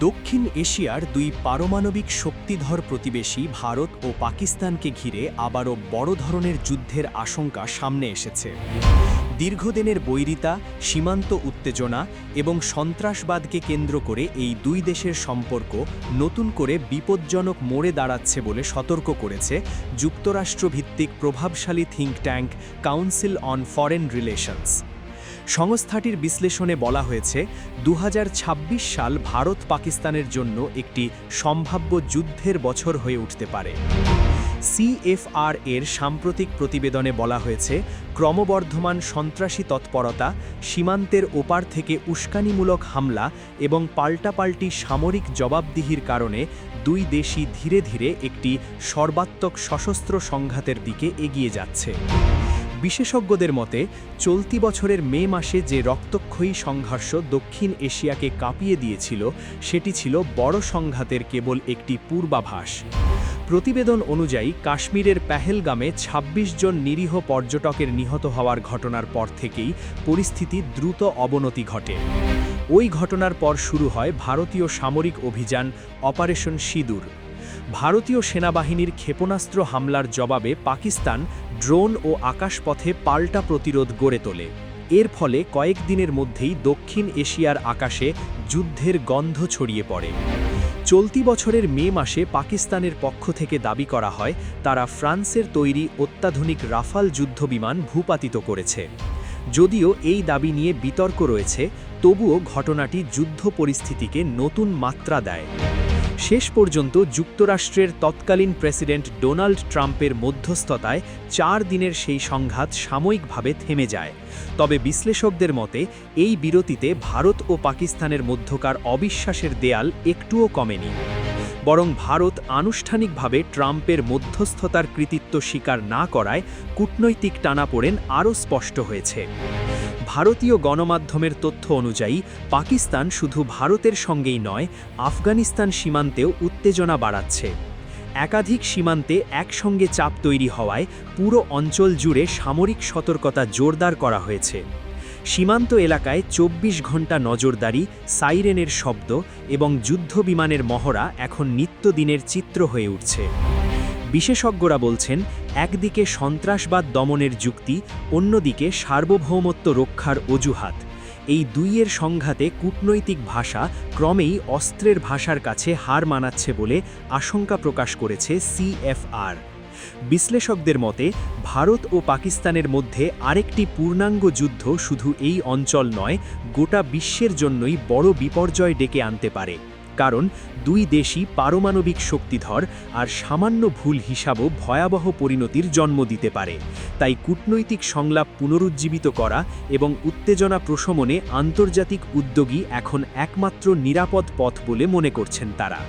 দক্ষিণ এশিয়ার দুই পারমাণবিক শক্তিধর প্রতিবেশী ভারত ও পাকিস্তানকে ঘিরে আবারও বড় ধরনের যুদ্ধের আশঙ্কা সামনে এসেছে। দীর্ঘদিনের বৈরিতা, সীমান্ত উত্তেজনা এবং সন্ত্রাসবাদকে কেন্দ্র করে এই দুই দেশের সম্পর্ক নতুন করে বিপজ্জনক মোড়ে দাঁড়াচ্ছে বলে সতর্ক করেছে যুক্তরাষ্ট্রভিত্তিক প্রভাবশালী think tank council on foreign relations. সংস্থাটির বিশ্লেষণে বলা হয়েছে দু হাজার ছাব্বিশ সাল ভারত পাকিস্তানের জন্য একটি সম্ভাব্য যুদ্ধের বছর হয়ে উঠতে পারে। সিএফআর এর সাম্প্রতিক প্রতিবেদনে বলা হয়েছে, ক্রমবর্ধমান সন্ত্রাসী তৎপরতা, সীমান্তের ওপার থেকে উস্কানিমূলক হামলা এবং পাল্টাপাল্টি সামরিক জবাবদিহির কারণে দুই দেশই ধীরে ধীরে একটি সর্বাত্মক সশস্ত্র সংঘাতের দিকে এগিয়ে যাচ্ছে। বিশেষজ্ঞদের মতে, চলতি বছরের মে মাসে যে রক্তক্ষয়ী সংঘর্ষ দক্ষিণ এশিয়াকে কাঁপিয়ে দিয়েছিল, সেটি ছিল বড় সংঘাতের কেবল একটি পূর্বাভাস। প্রতিবেদন অনুযায়ী, কাশ্মীরের পেহেলগামে ২৬ জন নিরীহ পর্যটকের নিহত হওয়ার ঘটনার পর থেকেই পরিস্থিতি দ্রুত অবনতি ঘটে। ওই ঘটনার পর শুরু হয় ভারতীয় সামরিক অভিযান অপারেশন সিঁদুর। ভারতীয় সেনাবাহিনীর ক্ষেপণাস্ত্র হামলার জবাবে পাকিস্তান ড্রোন ও আকাশপথে পাল্টা প্রতিরোধ গড়ে তোলে। এর ফলে কয়েকদিনের মধ্যেই দক্ষিণ এশিয়ার আকাশে যুদ্ধের গন্ধ ছড়িয়ে পড়ে। চলতি বছরের মে মাসে পাকিস্তানের পক্ষ থেকে দাবি করা হয়, তারা ফ্রান্সের তৈরি অত্যাধুনিক রাফাল যুদ্ধবিমান ভূপাতিত করেছে। যদিও এই দাবি নিয়ে বিতর্ক রয়েছে, তবুও ঘটনাটি যুদ্ধ পরিস্থিতিকে নতুন মাত্রা দেয়। শেষ পর্যন্ত যুক্তরাষ্ট্রের তৎকালীন প্রেসিডেন্ট ডোনাল্ড ট্রাম্পের মধ্যস্থতায় চার দিনের সেই সংঘাত সাময়িকভাবে থেমে যায়। তবে বিশ্লেষকদের মতে, এই বিরতিতে ভারত ও পাকিস্তানের মধ্যকার অবিশ্বাসের দেয়াল একটুও কমেনি। বরং ভারত আনুষ্ঠানিকভাবে ট্রাম্পের মধ্যস্থতার কৃতিত্ব স্বীকার না করায় কূটনৈতিক টানাপোড়েন আরও স্পষ্ট হয়েছে। ভারতীয় গণমাধ্যমের তথ্য অনুযায়ী, পাকিস্তান শুধু ভারতের সঙ্গেই নয়, আফগানিস্তান সীমান্তেও উত্তেজনা বাড়াচ্ছে। একাধিক সীমান্তে একসঙ্গে চাপ তৈরি হওয়ায় পুরো অঞ্চল জুড়ে সামরিক সতর্কতা জোরদার করা হয়েছে। সীমান্ত এলাকায় ২৪ ঘণ্টা নজরদারি, সাইরেনের শব্দ এবং যুদ্ধ বিমানের মহড়া এখন নিত্যদিনের চিত্র হয়ে উঠছে। বিশেষজ্ঞরা বলছেন, একদিকে সন্ত্রাসবাদ দমনের যুক্তি, অন্যদিকে সার্বভৌমত্ব রক্ষার অজুহাত। এই দুইয়ের সংঘাতে কূটনৈতিক ভাষা ক্রমেই অস্ত্রের ভাষার কাছে হার মানাচ্ছে বলে আশঙ্কা প্রকাশ করেছে সিএফআর। বিশ্লেষকদের মতে, ভারত ও পাকিস্তানের মধ্যে আরেকটি পূর্ণাঙ্গ যুদ্ধ শুধু এই অঞ্চল নয়, গোটা বিশ্বের জন্যই বড় বিপর্যয় ডেকে আনতে পারে। কারণ দুই দেশই পারমাণবিক শক্তিধর আর সামান্য ভুল হিসাবও ভয়াবহ পরিণতির জন্ম দিতে পারে। তাই কূটনৈতিক সংলাপ পুনরুজ্জীবিত করা এবং উত্তেজনা প্রশমনে আন্তর্জাতিক উদ্যোগী এখন একমাত্র নিরাপদ পথ বলে মনে করছেন তারা।